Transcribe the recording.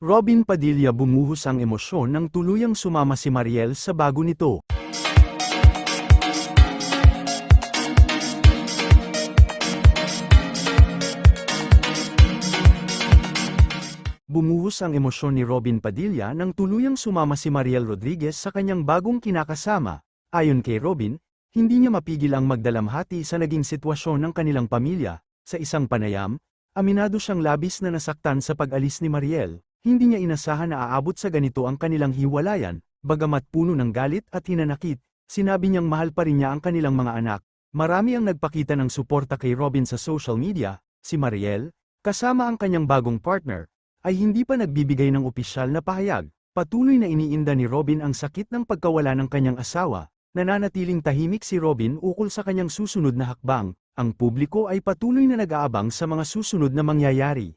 Robin Padilla bumuhos ang emosyon nang tuluyang sumama si Mariel sa bago nito. Bumuhos ang emosyon ni Robin Padilla nang tuluyang sumama si Mariel Rodriguez sa kanyang bagong kinakasama. Ayon kay Robin, hindi niya mapigil ang magdalamhati sa naging sitwasyon ng kanilang pamilya. Sa isang panayam, aminado siyang labis na nasaktan sa pag-alis ni Mariel. Hindi niya inasahan na aabot sa ganito ang kanilang hiwalayan, bagamat puno ng galit at hinanakit, sinabi niyang mahal pa rin niya ang kanilang mga anak. Marami ang nagpakita ng suporta kay Robin sa social media, si Mariel, kasama ang kanyang bagong partner, ay hindi pa nagbibigay ng opisyal na pahayag. Patuloy na iniinda ni Robin ang sakit ng pagkawala ng kanyang asawa, nananatiling tahimik si Robin ukol sa kanyang susunod na hakbang, ang publiko ay patuloy na nag-aabang sa mga susunod na mangyayari.